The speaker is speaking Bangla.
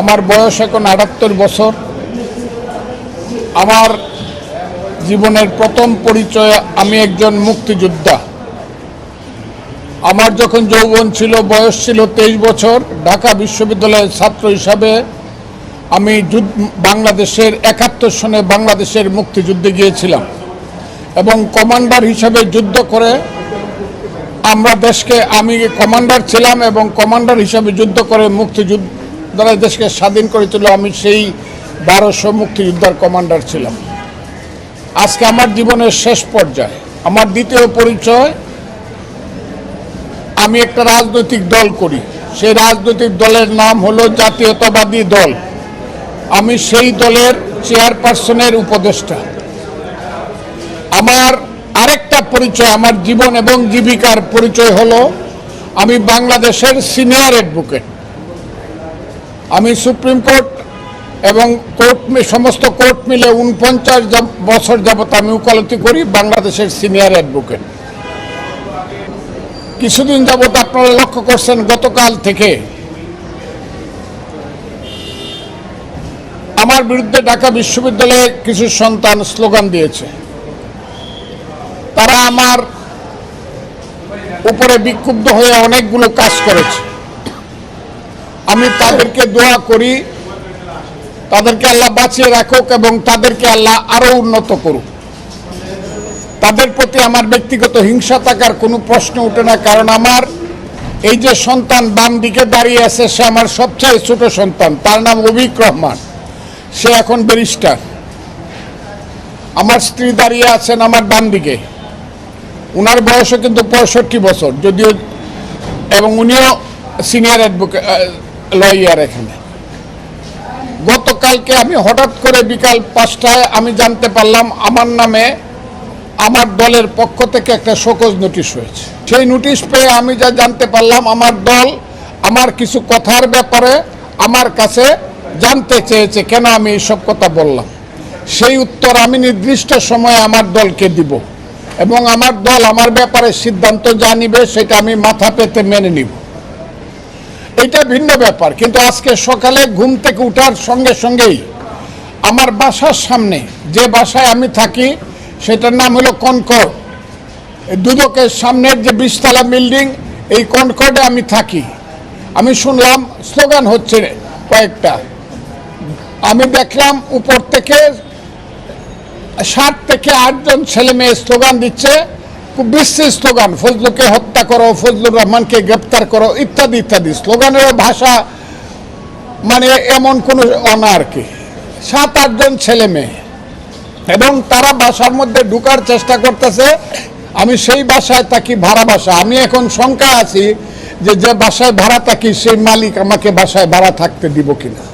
আমার বয়স এখন আটাত্তর বছর। আমার জীবনের প্রথম পরিচয় আমি একজন মুক্তিযোদ্ধা। আমার যখন যৌবন ছিল, বয়স ছিল তেইশ বছর, ঢাকা বিশ্ববিদ্যালয়ের ছাত্র হিসাবে আমি বাংলাদেশের একাত্তর সনে বাংলাদেশের মুক্তিযুদ্ধে গিয়েছিলাম এবং কমান্ডার হিসাবে যুদ্ধ করে আমরা দেশকে, আমি কমান্ডার ছিলাম এবং কমান্ডার হিসাবে যুদ্ধ করে মুক্তিযুদ্ধরা দেশকে স্বাধীন করেছিল আমি সেই বারোশো মুক্তিযোদ্ধার কমান্ডার ছিলাম। আজকে আমার জীবনের শেষ পর্যায়ে, আমার দ্বিতীয় পরিচয়, আমি একটা রাজনৈতিক দল করি। সেই রাজনৈতিক দলের নাম হলো জাতীয়তাবাদী দল। আমি সেই দলের চেয়ারপারসনের উপদেষ্টা। আমার আরেকটা পরিচয়, আমার জীবন এবং জীবিকার পরিচয় হলো আমি বাংলাদেশের সিনিয়র অ্যাডভোকেট। আমি সুপ্রিম কোর্ট এবং কোর্ট সমস্ত কোর্ট মিলে উনপঞ্চাশ বছর যাবত আমি উকালতি করি বাংলাদেশের সিনিয়র অ্যাডভোকেট। কিছুদিন যাবত আপনারা লক্ষ্য করছেন গতকাল থেকে আমার বিরুদ্ধে ঢাকা বিশ্ববিদ্যালয়ে কিছু সন্তান স্লোগান দিয়েছে। তারা আমার উপরে বিক্ষুব্ধ হয়ে অনেকগুলো কাজ করেছে। আমি তাদেরকে দোয়া করি, তাদেরকে আল্লাহ বাঁচিয়ে রাখুক এবং তাদেরকে আল্লাহ আরও উন্নত করুক। তাদের প্রতি আমার ব্যক্তিগত হিংসা থাকার কোনো প্রশ্ন ওঠে না, কারণ আমার এই যে সন্তান বাম দিকে দাঁড়িয়ে আছে, সে আমার সবচেয়ে ছোট সন্তান। তার নাম অভিক রহমান। সে এখন ব্যারিস্টার। আমার স্ত্রী দাঁড়িয়ে আছেন আমার ডান দিকে। উনার বয়সও কিন্তু পঁয়ষট্টি বছর, যদিও এবং উনিও সিনিয়র অ্যাডভোকেট লয়ার এখানে গতকালকে আমি হঠাৎ করে বিকাল পাঁচটায় আমি জানতে পারলাম, আমার নামে আমার দলের পক্ষ থেকে একটা শোকজ নোটিশ হয়েছে। সেই নোটিশ পেয়ে আমি যা জানতে পারলাম, আমার দল আমার কিছু কথার ব্যাপারে আমার কাছে জানতে চেয়েছে, কেন আমি এইসব কথা বললাম? সেই উত্তর আমি নির্দিষ্ট সময়ে আমার দলকে দিব এবং আমার দল আমার ব্যাপারে সিদ্ধান্ত যা নিবে সেটা আমি মাথা পেতে মেনে নিব। এটা ভিন্ন ব্যাপার, কিন্তু আজকে সকালে ঘুম থেকে উঠার সঙ্গে সঙ্গেই আমার বাসার সামনে যে বাসায় আমি থাকি, সেটার নাম হলো কনকর্ড দুদকের সামনের যে বিশতলা বিল্ডিং, এই কনকর্ডে আমি থাকি। আমি শুনলাম স্লোগান হচ্ছে কয়েকটা। আমি দেখলাম উপর থেকে সাত থেকে আটজন ছেলে মেয়ে স্লোগান দিচ্ছে বিশ্রী স্লোগান, ফজলুকে হত্যা করো, ফজলুর রহমানকে গ্রেপ্তার করো, ইত্যাদি ইত্যাদি। স্লোগানের ভাষা মানে এমন কোনো অনা আর কি সাত আটজন ছেলে মেয়ে। এবং তারা বাসার মধ্যে ঢুকার চেষ্টা করতেছে, আমি সেই বাসায় থাকি ভাড়া বাসা। আমি এখন শঙ্কা আছি যে যে বাসায় ভাড়া থাকি, সেই মালিক আমাকে বাসায় ভাড়া থাকতে দিব কিনা।